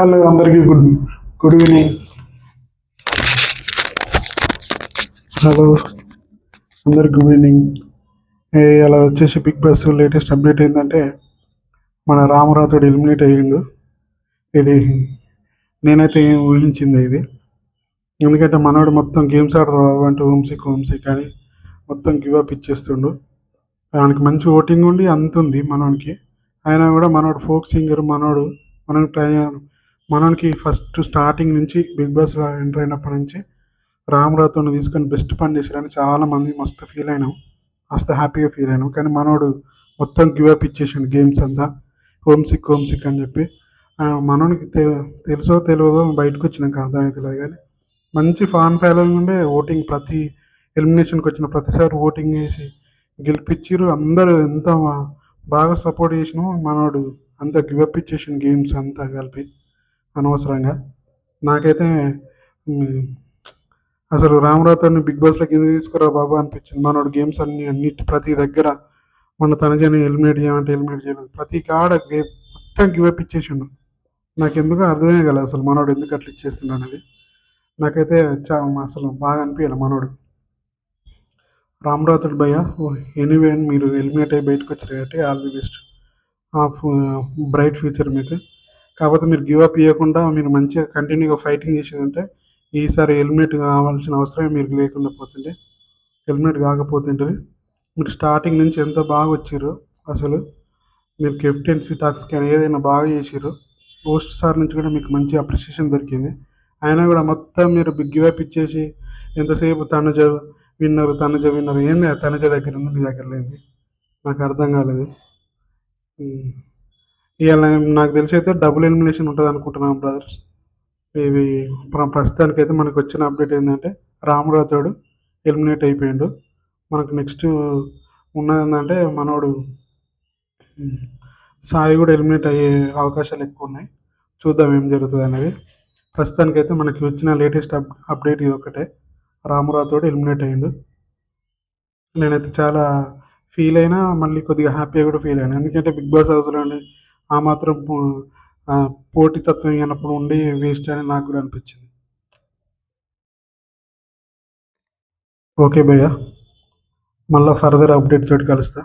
Hello అందరికీ good good evening. Hello అందరికి good evening. అలా వచ్చేసి బిగ్ బాస్ లేటెస్ట్ అప్డేట్ ఏంటంటే మన రామరాథుడు ఎలిమినేట్ అయ్యిండు. ఇది నేనైతే ఏం ఊహించింది ఇది. ఎందుకంటే మనోడు మొత్తం గేమ్స్ ఆడరు అంటే హోమ్సిక్ హోమ్సిక్ అని మొత్తం గివ్ అప్ ఇచ్చేస్తుండు. ఆయనకి మంచి ఓటింగ్ ఉండి అంత ఉంది మనోడికి అయినా కూడా మనోడు ఫోక్ సింగర్ మనోడు మనం ట్రై మనోనికి ఫస్ట్ స్టార్టింగ్ నుంచి బిగ్ బాస్లో ఎంటర్ అయినప్పటి నుంచి రామరాథోని తీసుకొని బెస్ట్ పని చేశారని చాలా మంది మస్తు ఫీల్ అయినాం. మస్తు హ్యాపీగా ఫీల్ అయినాం. కానీ మనోడు మొత్తం గివ్ అప్ గేమ్స్ అంతా. హోమ్ సిక్ హోమ్ సిక్ అని చెప్పి. మనోనికి తె తెలుసో తెలియదో బయటకు వచ్చినాక అర్థమవుతుంది కానీ మంచి ఫాన్ ఫాలోయింగ్ ఉండే ఓటింగ్ ప్రతి ఎలిమినేషన్కి వచ్చిన ప్రతిసారి ఓటింగ్ చేసి గెలిపించారు అందరూ ఎంత బాగా సపోర్ట్ చేసినామో మనోడు అంత గివ్ అప్ ఇచ్చేసిన గేమ్స్ అంతా కలిపి. అనవసరంగా. నాకైతే అసలు రామరావుని బిగ్ బాస్లోకి ఎందుకు తీసుకురా బాబు అనిపించింది. మనోడు గేమ్స్ అన్ని అన్నిటి ప్రతి దగ్గర మన తనజని ఎలిమినేట్ చేయమంటే ఎలిమినేట్ చేయలేదు. ప్రతి కాడ గేమ్ మొత్తం గివ్ అప్ ఇచ్చేసిండు. నాకు ఎందుకు అర్థమే కదా అసలు మనోడు ఎందుకు అట్లా ఇచ్చేస్తుండ అనేది. నాకైతే చా అసలు బాగా అనిపించాలి మనోడు. రామరాతుడు భయ్య ఎనీవే మీరు ఎలిమినేట్ అయ్యి బయటకు వచ్చారు కాబట్టి all the best. Bright future మీకు. కాకపోతే మీరు గివ్ అప్ ఇవ్వకుండా మీరు మంచిగా కంటిన్యూగా ఫైటింగ్ చేసేదంటే ఈసారి హెల్మెట్ కావాల్సిన అవసరం మీరు లేకుండా పోతుండే హెల్మెట్ కాకపోతుంటే మీరు స్టార్టింగ్ నుంచి ఎంత బాగా వచ్చారు అసలు మీరు కెప్టెన్సీ టాక్స్ కానీ ఏదైనా బాగా చేసారు పోస్ట్ సార్ నుంచి కూడా మీకు మంచి అప్రిషియేషన్ దొరికింది. అయినా కూడా మొత్తం మీరు బిగ్ గివప్ ఇచ్చేసి ఎంతసేపు తనుజ విన్నారు తనుజ విన్నారు ఏంది ఆ తనుజ దగ్గర ఉంది నీ దగ్గర లేని నాకు అర్థం కాలేదు. ఉమ్. ఇవాళ నాకు తెలిసి అయితే డబుల్ ఎలిమినేషన్ ఉంటుంది అనుకుంటున్నాను బ్రదర్స్ ఇవి ప్రస్తుతానికి ప్రస్తుతానికైతే మనకు వచ్చిన అప్డేట్ ఏంటంటే రామరాథోడు ఎలిమినేట్ అయిపోయిండు. మనకు నెక్స్ట్ ఉన్నది ఏంటంటే మనోడు సాయి కూడా ఎలిమినేట్ అయ్యే అవకాశాలు ఎక్కువ ఉన్నాయి. చూద్దాం ఏం జరుగుతుంది అనేది. ప్రస్తుతానికైతే మనకి వచ్చిన లేటెస్ట్ అప్ అప్డేట్ ఇది ఒకటే. రామరాథోడు ఎలిమినేట్ అయ్యిండు. నేనైతే చాలా ఫీల్ అయినా మళ్ళీ కొద్దిగా హ్యాపీగా కూడా ఫీల్ అయినా. ఎందుకంటే బిగ్ బాస్ హౌస్లో ఆ మాత్రం పోటీతత్వం అయినప్పుడు ఉండి వేస్ట్ అని నాకు కూడా అనిపించింది. ఓకే భయ్య. మళ్ళీ ఫర్దర్ అప్డేట్ తోటి కలుస్తా.